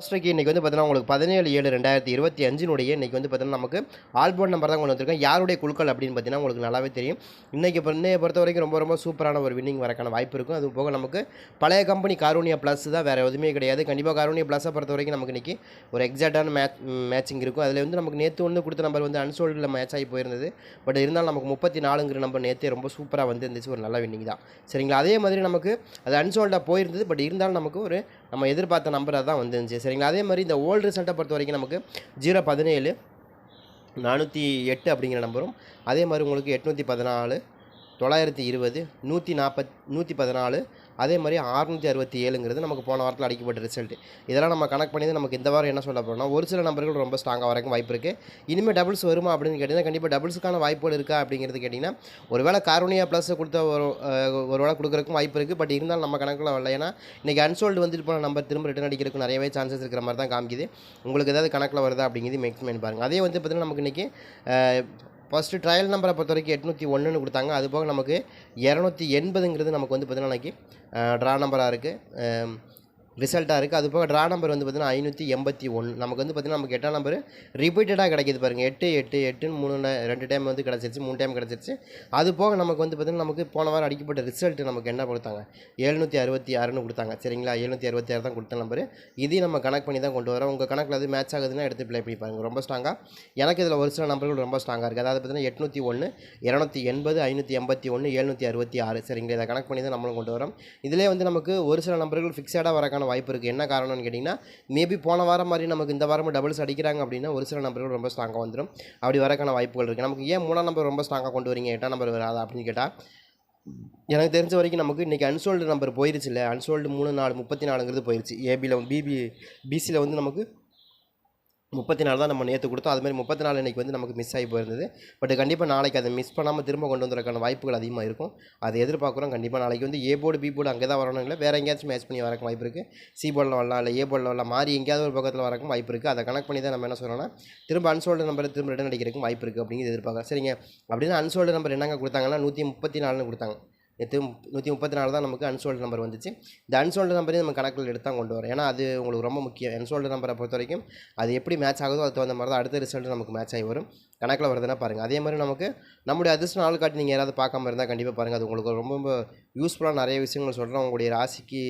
ஃபஸ்ட்டுக்கு இன்றைக்கி வந்து பார்த்தீங்கன்னா உங்களுக்கு பதினேழு ஏழு ரெண்டாயிரத்தி இருபத்தி அஞ்சினுடைய இன்றைக்கி வந்து பார்த்தீங்கன்னா நமக்கு ஆல்போர்ட் நம்பர் தான் கொண்டு வந்துருக்கோம். யாருடைய குழுக்கள் அப்படின்னு பார்த்தீங்கன்னா உங்களுக்கு நல்லாவே தெரியும். இன்றைக்கி இப்போ இன்னைய பொறுத்த வரைக்கும் ரொம்ப ரொம்ப சூப்பரான ஒரு வின்னிங் வரக்கான வாய்ப்பு இருக்கும். அது போக நமக்கு பழைய கம்பெனி காரூனியா ப்ளஸ் தான் வேறு எதுவுமே கிடையாது. கண்டிப்பாக காரூனியா ப்ளஸை பொறுத்த வரைக்கும் நமக்கு இன்றைக்கி ஒரு எக்ஸாக்டான மேட்ச் மேட்சிங் இருக்கும். அதில் வந்து நமக்கு நேற்று ஒன்று கொடுத்த நம்பர் வந்து அன்சோல்டில் மேட்ச் ஆகி போயிருந்தது. பட் இருந்தாலும் நமக்கு முப்பத்தி நாலுங்கிற நம்பர் நேற்றே ரொம்ப சூப்பராக வந்து இருந்துச்சு. ஒரு நல்ல வின்னிங் தான். சரிங்களா? அதே மாதிரி நமக்கு அது அன்சோல்டாக போயிருந்தது. பட் இருந்தாலும் நமக்கு ஒரு நம்ம எதிர்பார்த்த நம்பர் தான் வந்துருந்துச்சு சரிங்களா? அதே மாதிரி இந்த ஓல்டு ரிசல்ட்டை பொறுத்த வரைக்கும் நமக்கு ஜீரோ பதினேழு நானூற்றி எட்டு அப்படிங்கிற நம்பரும் அதே மாதிரி உங்களுக்கு எட்நூற்றி பதினாலு தொள்ளாயிரத்தி இருபது நூற்றி நாற்பத் நூற்றி பதினாலு அதே மாதிரி அறுநூற்றி அறுபத்தி ஏழுங்கிறது நமக்கு போன வாரத்தில் அடிக்கப்பட்ட ரிசல்ட் இதெல்லாம் நம்ம கனெக்ட் பண்ணி தான் நமக்கு இந்த வாரம் என்ன சொல்ல போகிறோம்னா ஒரு சில நம்பர்கள் ரொம்ப ஸ்ட்ராங்காக வரைக்கும் வாய்ப்பு இருக்குது இனிமேல் டபுள்ஸ் வருமா அப்படின்னு கேட்டிங்கன்னா கண்டிப்பாக டபுள்ஸுக்கான வாய்ப்புகள் இருக்கா அப்படிங்கிறது கேட்டிங்கன்னா ஒருவேளை காரோனியா ப்ளஸ் கொடுத்த ஒரு ஒரு வேளை கொடுக்குறக்கும் வாய்ப்பு இருக்குது பட் இருந்தாலும் நம்ம கணக்கில் வரல. ஏன்னா இன்றைக்கி அன்சோல்டு வந்துட்டு போன நம்பர் திரும்ப ரிட்டர்ன் அடிக்கிறதுக்கு நிறையவே சான்சஸ் இருக்கிற மாதிரி தான் காமிக்குது. உங்களுக்கு ஏதாவது கணக்கில் வருதா அப்படிங்கிறது மேக்ஸிமம் பண்ணி பாருங்கள் அதே வந்து பார்த்திங்கன்னா நமக்கு இன்றைக்கி ஃபஸ்ட்டு ட்ரையல் நம்பரை பொறுத்த வரைக்கும் எட்நூற்றி ஒன்றுன்னு கொடுத்தாங்க. அது போக நமக்கு இரநூத்தி எண்பதுங்கிறது நமக்கு வந்து பார்த்திங்கன்னா அன்றைக்கி ட்ரா நம்பராக இருக்குது ரிசல்ட்டாக இருக்குது அது போக ட்ரா நம்பர் வந்து பார்த்திங்கன்னா ஐநூற்றி எண்பத்தி ஒன்று நமக்கு வந்து பார்த்திங்கன்னா நமக்கு எட்டாம் நம்பர் ரிப்பீட்டடாக கிடைக்கிது பாருங்கள் எட்டு எட்டு எட்டுன்னு மூணு ரெண்டு டைம் வந்து கிடச்சிருச்சு. மூணு டைம் கிடச்சிருச்சு. அது போக நமக்கு வந்து பார்த்திங்கன்னா நமக்கு போன வாரம் அடிக்கப்பட்ட ரிசல்ட் நமக்கு என்ன கொடுத்தாங்க? எழுநூற்றி அறுபத்தி ஆறுன்னு கொடுத்தாங்க. சரிங்களா? எழுநூற்றி அறுபத்தி ஆறு தான் கொடுத்த நம்பர் இதையும் நம்ம கனெக்ட் பண்ணி தான் கொண்டு வரோம். உங்கள் கணக்கில் அது மேட்ச் ஆகுதுன்னா எடுத்து ப்ளே பண்ணி பாருங்கள் ரொம்ப ஸ்ட்ராங்காக எனக்கு இதில் ஒரு சில நம்பர்கள் ரொம்ப ஸ்ட்ராங்காக இருக்குது அதாவது பார்த்தீங்கன்னா எட்நூற்றி ஒன்று இரநூத்தி எண்பது ஐநூற்றி எண்பத்தி ஒன்று எழுநூற்றி அறுபத்தி ஆறு. சரிங்களா? இதை கனெக்ட் பண்ணி தான் நம்மளும் கொண்டு வரோம். இதிலே வந்து நமக்கு ஒரு சில நம்பர்கள் ஃபிக்ஸடாக வரக்கான வாய்ப்பு இருக்குது என்ன காரணம்னு கேட்டிங்கன்னா மேபி போன வாரம் மாதிரி நமக்கு இந்த வாரமும் டபுள்ஸ் அடிக்கிறாங்க அப்படின்னா ஒரு சில நம்பர்கள் ரொம்ப ஸ்ட்ராங்காக வந்துடும் அப்படி வரக்கான வாய்ப்புகள் இருக்குது நமக்கு ஏன் மூணாம் நம்பர் ரொம்ப ஸ்ட்ராங்காக கொண்டு வரீங்க? எட்டாம் நம்பர் வராதா அப்படின்னு கேட்டால் எனக்கு தெரிஞ்ச வரைக்கும் நமக்கு இன்றைக்கி அன்சோல்டு நம்பர் போயிருச்சு இல்லை அன்சோல்டு மூணு நாலு முப்பத்தி நாலுங்கிறது போயிருச்சு. ஏபியில் பிபி பிசியில் வந்து நமக்கு முப்பத்தி நாலு தான் நம்ம நேற்று கொடுத்தோம். அதுமாதிரி முப்பத்தி நாலு இன்றைக்கி வந்து நமக்கு மிஸ் ஆகி போயிருந்தது. பட் கண்டிப்பாக நாளைக்கு அதை மிஸ் பண்ணாமல் திரும்ப கொண்டு வந்துறதுக்கான வாய்ப்புகள் அதிகமாக இருக்கும். அதை எதிர்பார்க்குறோம். கண்டிப்பாக நாளைக்கு வந்து ஏ போர்டு பி போர்டு அங்கே தான் வரணும் இல்லை. வேறு எங்கேயாச்சும் மேட்ச் பண்ணி வரக்கு வாய்ப்பு இருக்குது சி போர்டில் வரலாம் இல்லை ஏ போர்டில் வரலாம். மாறி எங்கேயாவது ஒரு பக்கத்தில் வரக்கும் வாய்ப்பு இருக்குது அதை கனெக்ட் பண்ணி தான் நம்ம என்ன சொல்கிறோம்னா திரும்ப அன்சோல்டு நம்பர் திரும்ப ரிட்டன் அடிக்கிறதுக்கும் வாய்ப்பு இருக்குது அப்படிங்கிறது எதிர்பார்க்குறேன் சரிங்க. அப்படின்னா அன்சோல்டு நம்பர் என்னங்க கொடுத்தாங்கன்னா நூற்றி முப்பத்தி நாலுன்னு கொடுத்தாங்க. நேற்று நூற்றி முப்பத்தி நாலு தான் நமக்கு அன்சோல்டு நம்பர் வந்துச்சு. இந்த அன்சோல்டு நம்பரையும் நம்ம கணக்கில் எடுத்து தான் கொண்டு வரோம். ஏன்னா அது உங்களுக்கு ரொம்ப முக்கியம். அன்சோல்டு நம்பரை பொறுத்த வரைக்கும் அது எப்படி மேட்ச் ஆகுதோ அதுக்கு தகுந்த மாதிரி தான் அடுத்த ரிசல்ட் நமக்கு மேட்ச் ஆகி வரும். கணக்கில் வருதுன்னா பாருங்கள் அதே மாதிரி நமக்கு நம்முடைய அதிர்ஷ்ட நாள் காட்டி நீங்கள் யாராவது பார்க்காம இருந்தால் கண்டிப்பாக பாருங்கள் அது உங்களுக்கு ரொம்ப ரொம்ப யூஸ்ஃபுல்லாக நிறைய விஷயங்கள் சொல்கிறோம் உங்களுடைய ராசிக்கு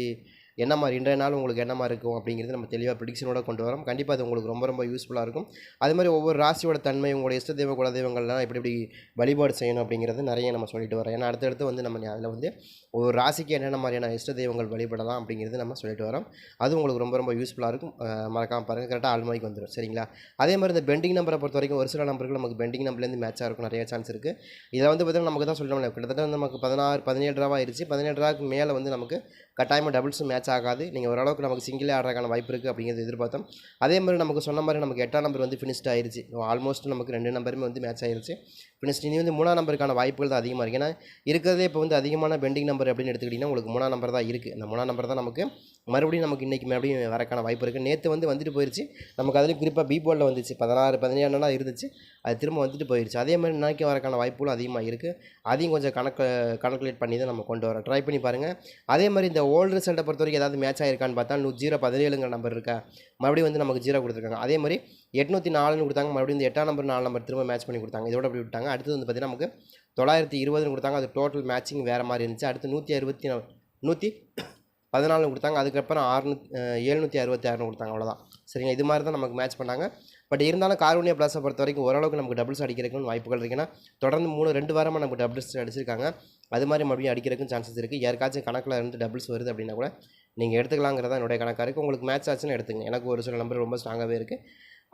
என்ன மாதிரி இன்றைய நாள் உங்களுக்கு என்ன மாதிரி இருக்கும் அப்படிங்கிறது நம்ம தெளிவாக ப்ரிடிக்ஷனோட கொண்டு வரோம். கண்டிப்பாக அது உங்களுக்கு ரொம்ப ரொம்ப யூஸ்ஃபுல்லாக இருக்கும். அது மாதிரி ஒவ்வொரு ராசியோட தன்மை உங்களோட இஷ்ட தெய்வ குலதெய்வங்கள்லாம் எப்படி எப்படி வழிபாடு செய்யணும் அப்படிங்கிறது நிறைய நம்ம சொல்லிட்டு வரோம் ஏன்னா அடுத்தடுத்து வந்து நம்ம அதில் வந்து ஒவ்வொரு ராசிக்கு என்னென்ன மாதிரியான இஷ்ட தெய்வங்கள் வழிபடலாம் அப்படிங்கிறது நம்ம சொல்லிட்டு வரோம் அது உங்களுக்கு ரொம்ப ரொம்ப யூஸ்ஃபுல்லாக இருக்கும். மறக்காமல் மறக்காம பாருங்கள் கரெக்டாக ஆள் மணிக்கு வந்துடும் சரிங்களா? அதே மாதிரி இந்த பெண்டிங் நம்பரை பொறுத்த வரைக்கும் ஒரு சில நம்பர்கள் நமக்கு பெண்டிங் நம்பர்லேருந்து மேட்சாக இருக்கும். நிறைய சான்ஸ் இருக்குது இதை வந்து பார்த்தீங்கன்னா நமக்கு தான் சொல்லணும் கிட்டத்தட்ட வந்து நமக்கு பதினாறு பதினேழு ரூபா ஆயிடுச்சு. பதினேழு ரூபாய்க்கு மேலே வந்து நமக்கு கட்டாயமாக டபுள்ஸும் மேட்ச் ஆகாது. நீங்கள் ஓரளவுக்கு நமக்கு சிங்கிளே ஆடுறதுக்கான வாய்ப்பு இருக்குது அப்படிங்கிறது எதிர்பார்த்தோம். அதே மாதிரி நமக்கு சொன்ன மாதிரி நமக்கு எட்டாம் நம்பர் வந்து ஃபினிஷ்ட் ஆயிருச்சு. ஆல்மோஸ்ட் நமக்கு ரெண்டு நம்பருமே வந்து மேட்ச் ஆயிருச்சு. ஃபினிஷ்ட் இனி வந்து மூணாம் நம்பருக்கான வாய்ப்புகள் தான் அதிகமாக இருக்குது ஏன்னா இருக்கிறதே இப்போ வந்து அதிகமான பெண்டிங் நம்பர் அப்படின்னு எடுத்துக்கிட்டிங்கன்னா உங்களுக்கு மூணாம் நம்பர் தான் இருக்குது அந்த மூணாம் நம்பர் தான் நமக்கு மறுபடியும் நமக்கு இன்றைக்கி மறுபடியும் வரக்கான வாய்ப்பு இருக்குது நேற்று வந்து வந்துட்டு போயிடுச்சு நமக்கு அதுலேயும் குறிப்பாக பி போர்டில் வந்துச்சு. பதினாறு பதினேழுலாம் இருந்துச்சு. அது திரும்ப வந்துட்டு போயிடுச்சு அதே மாதிரி நாளைக்கு வரக்கான வாய்ப்புகளும் அதிகமாக இருக்குது அதையும் கொஞ்சம் கணக்கு கணக்குலேட் பண்ணி தான் நம்ம கொண்டு வரோம். ட்ரை பண்ணி பாருங்கள் அதே மாதிரி இந்த ஓல்டு ரிசல்ட்டை பொறுத்த வரைக்கும் ஏதாவது மேட்ச் ஆயிருக்கான்னு பார்த்தா நூ ஜீரோ பதினேழுங்கிற நம்பர் இருக்கா? மறுபடியும் வந்து நமக்கு ஜீரோ கொடுத்துருக்காங்க. அதே மாதிரி எட்நூற்றி நாலுன்னு கொடுத்தாங்க மறுபடியும் இந்த எட்டாம் நம்பர் நாலு நம்பர் திரும்ப மேட்ச் பண்ணி கொடுத்தாங்க. இதோட அப்படி விட்டாங்க அடுத்தது வந்து பார்த்திங்கன்னா நமக்கு தொள்ளாயிரத்தி இருபதுன்னு கொடுத்தாங்க. அது டோட்டல் மேட்சிங் வேறு மாதிரி இருந்துச்சு. அடுத்து நூற்றி அறுபத்தி நூற்றி பதினாலு கொடுத்தாங்க. அதுக்கப்புறம் ஆறுநூத்தி எழுநூற்றி அறுபத்தி ஆறுனு கொடுத்தாங்க. அவ்வளோதான் சரிங்க இது மாதிரி தான் நமக்கு மேட்ச் பண்ணாங்க. பட் இருந்தாலும் கார்வனியா பிளாஸை பொறுத்த வரைக்கும் ஓரளவுக்கு நமக்கு டபுள்ஸ் அடிக்கிறதுக்கு வாய்ப்புகள் இருக்குன்னா தொடர்ந்து மூணு ரெண்டு வாரமாக நமக்கு டபுள்ஸ் அடிச்சிருக்காங்க. அது மாதிரி மறுபடியும் அடிக்கிறதுக்கும் சான்சஸ் இருக்குது யாருக்காச்சும் கணக்கில் இருந்து டபுள்ஸ் வருது அப்படின்னா கூட நீங்கள் எடுத்துக்கலாங்கிறதா என்னுடைய கணக்காக இருக்குது உங்களுக்கு மேட்ச் ஆச்சுன்னு எடுத்துங்க எனக்கு ஒரு சில நம்பர் ரொம்ப ஸ்ட்ராங்காகவே இருக்குது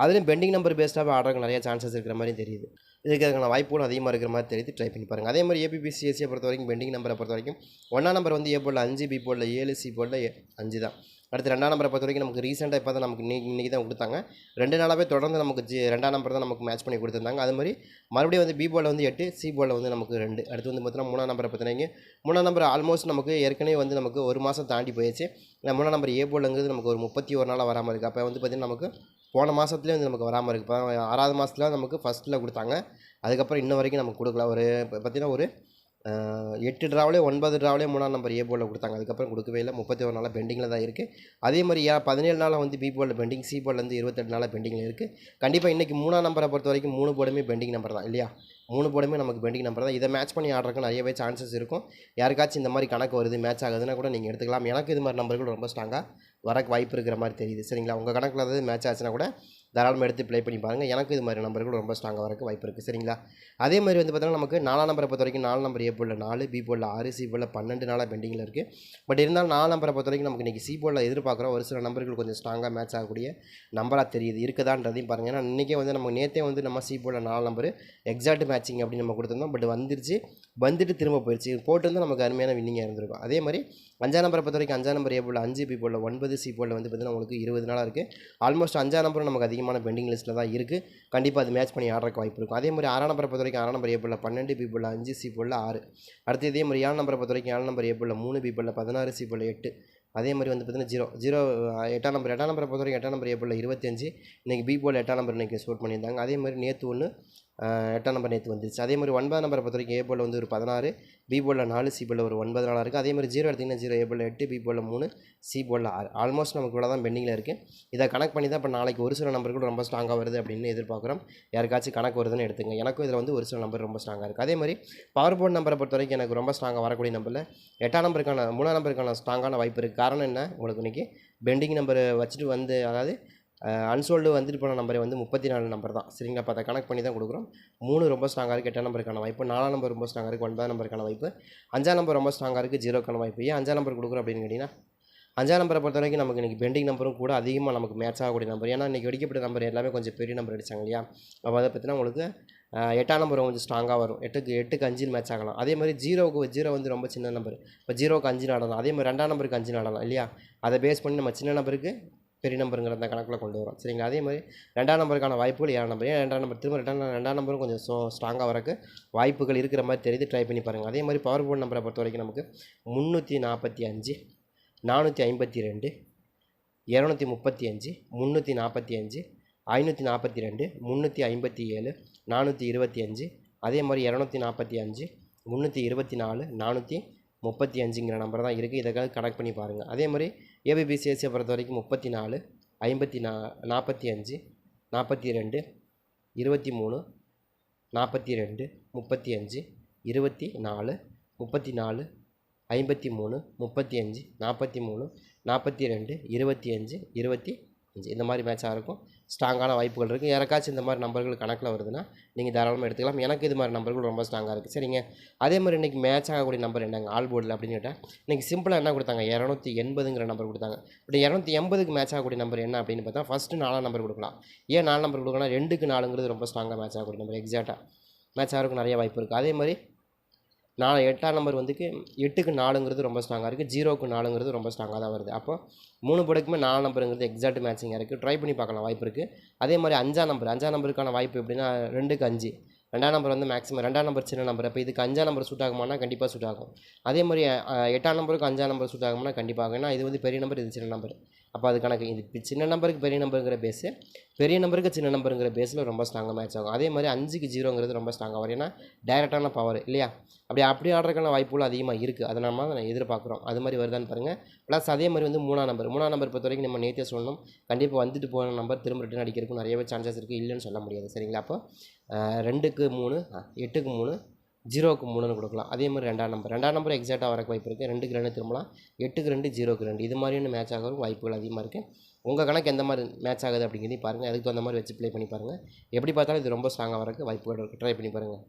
அதுலேயும் பெண்டிங் நம்பர் பேஸ்டாக ஆடுறதுக்கு நிறைய சான்சஸ் இருக்கிற மாதிரி தெரியுது. இதுக்கான வாய்ப்புகளும் அதிகமாக இருக்கிற மாதிரி தெரியுது. ட்ரை பண்ணி பாருங்கள் அதே மாதிரி ஏபிபிசிஎஸ்சியை பொறுத்த வரைக்கும் பெண்டிங் நம்பரை பொறுத்த வரைக்கும் ஒன்றாம் நம்பர் வந்து ஏ போர்டில் அஞ்சு பி போர்டில் ஏழு சி போர்டில் அஞ்சு தான். அடுத்து ரெண்டாம் நம்பரை பொறுத்த வரைக்கும் நமக்கு ரீசெண்டாக இப்போ தான் நமக்கு இன்னைக்கு இன்றைக்கி தான் கொடுத்தாங்க. ரெண்டு நாளாகவே தொடர்ந்து நமக்கு ஜி ரெண்டாம் நம்பர் தான் நமக்கு மேட்ச் பண்ணி கொடுத்துருந்தாங்க. அது மாதிரி மறுபடியும் வந்து பி போர்டில் வந்து எட்டு சி போர்டில் வந்து நமக்கு ரெண்டு. அடுத்து வந்து பார்த்தீங்கன்னா மூணாம் நம்பரை பார்த்தினாங்க மூணாம் நம்பர் ஆல்மோஸ்ட் நமக்கு ஏற்கனவே வந்து நமக்கு ஒரு மாதம் தாண்டி போயிடுச்சு. இந்த மூணாம் நம்பர் ஏ போர்டுங்கிறது நமக்கு ஒரு முப்பத்தி ஒரு நாளாக வராமல் இருக்குது அப்போ வந்து பார்த்திங்கன்னா நமக்கு போன மாதத்துலேயே வந்து நமக்கு வராமல் இருக்குது இப்போ ஆறாவது மாதத்துல நமக்கு ஃபஸ்ட்டில் கொடுத்தாங்க. அதுக்கப்புறம் இன்ன வரைக்கும் நமக்கு கொடுக்கல. ஒரு பார்த்தீங்கன்னா பார்த்திங்கன்னா ஒரு எட்டு ட்ராவிலே ஒன்பது ட்ராவிலே மூணாம் நம்பர் ஏ போலில் கொடுத்தாங்க. அதுக்கப்புறம் கொடுக்கவே இல்லை. முப்பத்தி ஒரு நாளாக பெண்டிங்கில் தான் இருக்குது அதே மாதிரி ஏன் பதினேழு நாளாக வந்து பி போலில் பெண்டிங் சி போலேருந்து இருபத்தெட்டு நாளாக பெண்டிங்கில் இருக்குது கண்டிப்பாக இன்றைக்கி மூணாம் நம்பரை பொறுத்த வரைக்கும் மூணு போர்டுமே பெண்டிங் நம்பர் தான் இல்லையா? மூணு போர்டுமே நமக்கு பெண்டிங் நம்பர் தான். இதை மேட்ச் பண்ணி ஆடுறதுக்கு நிறையவே சான்சஸ் இருக்கும். யாருக்காச்சும் இந்த மாதிரி கணக்கு வருது மேட்ச் ஆகுதுன்னா கூட நீங்கள் எடுத்துக்கலாம். எனக்கு இது மாதிரி நம்பர்கள் ரொம்ப ஸ்ட்ராங்காக வரக்கு வாய்ப்பு இருக்கிற மாதிரி தெரியுது. சரிங்களா? உங்கள் கணக்கில் ஏதாவது மேட்ச் ஆச்சுன்னா கூட தாராளமாக எடுத்து ப்ளே பண்ணி பாருங்கள் எனக்கு இது மாதிரி நம்பர்கள் ரொம்ப ஸ்ட்ராங்காக வரக்கு வாய்ப்பு இருக்குது சரிங்களா? அதே மாதிரி வந்து பார்த்தீங்கன்னா நமக்கு நாலாம் நம்பரை பொறுத்த வரைக்கும் நாலு நம்பர் ஏ போலில் நாலு பி போலில் ஆறு சி போலில் பன்னெண்டு நாளாக பெண்டிங்கில் இருக்குது பட் இருந்தாலும் நாலு நம்பரை பொறுத்த வரைக்கும் நமக்கு இன்றைக்கி சி போலில் எதிர்பார்க்குறோம். ஒரு சில நம்பர்கள் கொஞ்சம் ஸ்ட்ராங்காக மேட்ச் ஆகக்கூடிய நம்பராக தெரியுது. இருக்குதான்றதையும் பாருங்கள் ஏன்னா இன்றைக்கே வந்து நம்ம நேற்றே வந்து நம்ம சி போலில் நாலு நம்பர் எக்ஸாக்ட் மேட்சிங் அப்படின்னு நம்ம கொடுத்துருந்தோம். பட் வந்துருச்சு. வந்துட்டு திரும்ப போயிடுச்சு போட்டு நமக்கு அருமையான வின்னிங்காக இருந்திருக்கும். அதே மாதிரி அஞ்சாம் நம்பரை பொறுத்த வரைக்கும் அஞ்சாம் நம்பர் ஏ போல் அஞ்சு பி போல் ஒன்பது சி போல் வந்து பார்த்தீங்கன்னா உங்களுக்கு இருபது நாளாக இருக்குது ஆல்மோஸ்ட் அஞ்சாம் நம்பரும் நமக்கு அதிகம் அதிகமான பெண்டிங் லிஸ்ட்டில் தான் இருக்குது கண்டிப்பாக அது மேட்ச் பண்ணி ஆடுறக்கு வாய்ப்பு இருக்கும். அதே மாதிரி ஆறாம் நம்பரை பொறுத்த வரைக்கும் ஆறாம் நம்பர் ஏ பன்னெண்டு பீப்பிள் அஞ்சு சீப்பிள் ஆறு. அடுத்து இதே மாதிரி ஏழு நம்பரை பொறுத்த வரைக்கும் ஏழு நம்பர் ஏ மூணு பீப்பிள் பதினாறு சீப்பிள் எட்டு. அதே மாதிரி வந்து பார்த்தீங்கன்னா ஜீரோ ஜீரோ எட்டாம் நம்பர் எட்டாம் நம்பரை பொறுத்த வரைக்கும் எட்டாம் நம்பர் ஏ இருபத்தஞ்சு இன்றைக்கி பி போல் எட்டாம் நம்பர் இன்றைக்கி ஸ்கோர் பண்ணியிருந்தாங்க. அதே மாதிரி நேற்று ஒன்று எட்டாம் நம்பர் நேற்று வந்துருச்சு. அதே மாதிரி ஒன்பதாம் நம்பரை பொறுத்த வரைக்கும் ஏ போல் வந்து ஒரு பதினாறு பி போலில் நாலு சி போலில் ஒரு ஒன்பது நாளாக இருக்குது அதே மாதிரி ஜீரோ எடுத்திங்கன்னா ஜீரோ ஏ போலில் எட்டு பி போலில் மூணு சி போலில் ஆறு. ஆல்மோஸ்ட் நமக்கு இவ்வளோ தான் பெண்டிங்கில் இருக்குது இதை கணக்கு பண்ணி தான் இப்போ நாளைக்கு ஒரு சில நம்பர் கூட ரொம்ப ஸ்ட்ராங்காக வருது அப்படின்னு எதிர்பார்க்குறோம். யாருக்காச்சும் கணக்கு வருதுன்னு எடுத்துங்க எனக்கும் இதில் வந்து ஒரு சில நம்பர் ரொம்ப ஸ்ட்ராங்காக இருக்குது அதே மாதிரி பவர் போர்டு நம்பரை பொறுத்த வரைக்கும் எனக்கு ரொம்ப ஸ்ட்ராங்காக வரக்கூடிய நம்பரில் எட்டாம் நம்பருக்கான மூணாம் நம்பருக்கான ஸ்ட்ராங்கான வாய்ப்பு இருக்குது காரணம் என்ன? உங்களுக்கு இன்றைக்கி பெண்டிங் நம்பர் வச்சுட்டு வந்து அதாவது அன்சோல்டு வந்துட்டு போன நம்பர் வந்து முப்பத்தி நாலு நம்பர் தான். சரிங்களா? அப்போ அதை கணக்கு பண்ணி தான் கொடுக்குறோம். மூணு ரொம்ப ஸ்ட்ராங்காக இருக்குது எட்டாம் நம்பருக்கான வாய்ப்பு. நாலாம் நம்பர் ரொம்ப ஸ்ட்ராங்காக இருக்குது ஒன்பதாம் நம்பருக்கான வாய்ப்பு. அஞ்சாம் நம்பர் ரொம்ப ஸ்ட்ராங்காக இருக்குது ஜீரோக்கான வாய்ப்பு. ஏன் அஞ்சாம் நம்பர் கொடுக்குறோம் அப்படின்னு கேட்டிங்கன்னா அஞ்சாம் நம்பரை பொறுத்த வரைக்கும் நமக்கு இன்றைக்கி பெண்டிங் நம்பரும் கூட அதிகமாக நமக்கு மேட்ச் ஆகக்கூடிய நம்பர் ஏன்னா இன்றைக்கி வெடிக்கப்பட்ட நம்பர் எல்லாமே கொஞ்சம் பெரிய நம்பர் அடித்தாங்க இல்லையா? அப்போ அதை பற்றினா உங்களுக்கு எட்டாம் நம்பர் கொஞ்சம் ஸ்ட்ராங்காக வரும். எட்டுக்கு எட்டுக்கு அஞ்சுன்னு மேட்ச் ஆகலாம். அதே மாதிரி ஜீரோவுக்கு ஜீரோ வந்து ரொம்ப சின்ன நம்பர் இப்போ ஜீரோக்கு அஞ்சு நடலாம் அதே மாதிரி ரெண்டாம் நம்பருக்கு அஞ்சு நடலாம் இல்லையா? அதை பேஸ் பண்ணி நம்ம சின்ன நம்பருக்கு பெரிய நம்பருங்கிற அந்த கணக்கில் கொண்டு வரும். சரிங்களா? அதே மாதிரி ரெண்டாம் நம்பருக்கான வாய்ப்புகள் ஏழாம் நம்பர். ஏன் ரெண்டாம் நம்பர்? திரும்ப ரெண்டாம் ரெண்டாம் நம்பரும் கொஞ்சம் ஸோ ஸ்ட்ராங்காக வரக்கு வாய்ப்புகள் இருக்கிற மாதிரி தெரியுது. ட்ரை பண்ணி பாருங்கள் அதே மாதிரி பவர் போர்டு நம்பரை பொறுத்த வரைக்கும் நமக்கு முந்நூற்றி நாற்பத்தி அஞ்சு நானூற்றி ஐம்பத்தி ரெண்டு இரநூத்தி முப்பத்தி அஞ்சு முந்நூற்றி நாற்பத்தி அஞ்சு ஐநூற்றி நாற்பத்தி ரெண்டு முந்நூற்றி ஐம்பத்தி ஏழு நானூற்றி இருபத்தி அஞ்சு அதே மாதிரி இரநூத்தி நாற்பத்தி அஞ்சு முந்நூற்றி இருபத்தி நாலு நானூற்றி முப்பத்தி அஞ்சுங்கிற நம்பர் தான் இருக்குது இதற்காக கனெக்ட் பண்ணி பாருங்கள் அதே மாதிரி ஏபிபிசிஎஸ்சியை பொறுத்த வரைக்கும் முப்பத்தி நாலு ஐம்பத்தி நா நாற்பத்தி அஞ்சு நாற்பத்தி ரெண்டு இருபத்தி மூணு நாற்பத்தி ரெண்டு முப்பத்தி அஞ்சு இருபத்தி நாலு முப்பத்தி நாலு ஐம்பத்தி மூணு முப்பத்தி அஞ்சு நாற்பத்தி மூணு நாற்பத்தி ரெண்டு இருபத்தி அஞ்சு இருபத்தி அஞ்சு. இந்த மாதிரி மேட்சாக இருக்கும். ஸ்ட்ராங்கான வாய்ப்புகள் இருக்குது யாருக்காச்சும் இந்த மாதிரி நம்பர்கள் கணக்கில் வருதுன்னா நீங்கள் தாராளமாக எடுத்துக்கலாம். எனக்கு இது மாதிரி நம்பர்கள் ரொம்ப ஸ்ட்ராங்காக இருக்குது சரிங்க. அதே மாதிரி இன்றைக்கி மேட்ச் ஆகக்கூடிய நம்பர் என்னங்க? ஆல் போர்டில் அப்படின்னு கேட்டால் இன்றைக்கி சிம்பிளாக என்ன கொடுத்தாங்க? இரநூத்தி எண்பதுங்கிற நம்பர் கொடுத்தாங்க. இப்படி இரநூத்தி எண்பதுக்கு மேட்ச் ஆகக்கூடிய நம்பர் என்ன அப்படின்னு பார்த்தா ஃபஸ்ட்டு நாலாம் நம்பர் கொடுக்கலாம். ஏன் நாலு நம்பர் கொடுக்கலாம் ரெண்டுக்கு நாலுங்கிறது ரொம்ப ஸ்ட்ராங்காக மேட்ச் ஆகக்கூடிய நம்பர் எக்ஸாக்டாக மேட்ச் ஆகிறதுக்கு நிறைய வாய்ப்பு இருக்குது அதே மாதிரி நாலு எட்டாம் நம்பர் வந்துக்கு எட்டுக்கு நாலுங்கிறது ரொம்ப ஸ்ட்ராங்காக இருக்குது ஜீரோக்கு நாலுங்கிறது ரொம்ப ஸ்ட்ராங்காக தான் வருது. அப்போ மூணு படுக்குமே நாலு நம்பருங்கிறது எக்ஸாக்ட் மேட்சிங்காக இருக்குது ட்ரை பண்ணி பார்க்கலாம். வாய்ப்பு இருக்குது அதே மாதிரி அஞ்சாம் நம்பர் அஞ்சாம் நம்பருக்கான வாய்ப்பு எப்படின்னா ரெண்டுக்கு அஞ்சு. ரெண்டாம் நம்பர் வந்து மேக்ஸிமம் ரெண்டாம் நம்பர் சின்ன நம்பர் அப்போ இதுக்கு அஞ்சாம் நம்பர் சூட் ஆகுமானா கண்டிப்பாக சூட் ஆகும். அதே மாதிரி எட்டாம் நம்பருக்கு அஞ்சாம் நம்பர் சூட் ஆகும்னா கண்டிப்பாக ஏன்னா இது வந்து பெரிய நம்பர் இது சின்ன நம்பர் அப்போ அது கணக்கு. இது சின்ன நம்பருக்கு பெரிய நம்பருங்கிற பேஸு பெரிய நம்பருக்கு சின்ன நம்பருங்கிற பேஸில் ரொம்ப ஸ்ட்ராங்காக மேட்ச் ஆகும். அதே மாதிரி அஞ்சுக்கு ஜீரோங்கிறது ரொம்ப ஸ்ட்ராங்காக வரும். ஏன்னா டைரெக்டான பவர் இல்லையா? அப்படி அப்படி ஆடுறதுக்கான வாய்ப்புகள் அதிகமாக இருக்குது அதை நம்ம நான் எதிர்பார்க்குறோம். அது மாதிரி வருதான்னு பாருங்கள் ப்ளஸ் அதே மாதிரி வந்து மூணாம் நம்பர் மூணாம் நம்பர் பொறுத்த வரைக்கும் நம்ம நேற்றே சொல்லணும். கண்டிப்பாக வந்துட்டு போன நம்பர் திரும்ப ரிட்டன் அடிக்கிறதுக்கு நிறையவே சான்சஸ் இருக்குது இல்லைன்னு சொல்ல முடியாது. சரிங்களா? அப்போ ரெண்டுக்கு மூணு எட்டுக்கு மூணு ஜீரோக்கு மூணுன்னு கொடுக்கலாம். அதே மாதிரி ரெண்டாம் நம்பர் ரெண்டாம் நம்பர் எக்ஸாக்டாக வரக்கு வாய்ப்பு இருக்குது ரெண்டுக்கு ரெண்டு திரும்பலாம். எட்டுக்கு ரெண்டு ஜீரோக்கு ரெண்டு. இது மாதிரியான மேட்ச் ஆகிறதுக்கு வாய்ப்புகள் அதிகமாக இருக்குது உங்கள் கணக்கு எந்த மாதிரி மேட்ச் ஆகுது அப்படிங்கிறதையும் பாருங்கள் அதுக்கு தகுந்த மாதிரி வச்சு ப்ளே பண்ணி பாருங்கள் எப்படி பார்த்தாலும் இது ரொம்ப ஸ்ட்ராங்காக வரக்கு வாய்ப்புகள் இருக்குது ட்ரை பண்ணி பாருங்கள்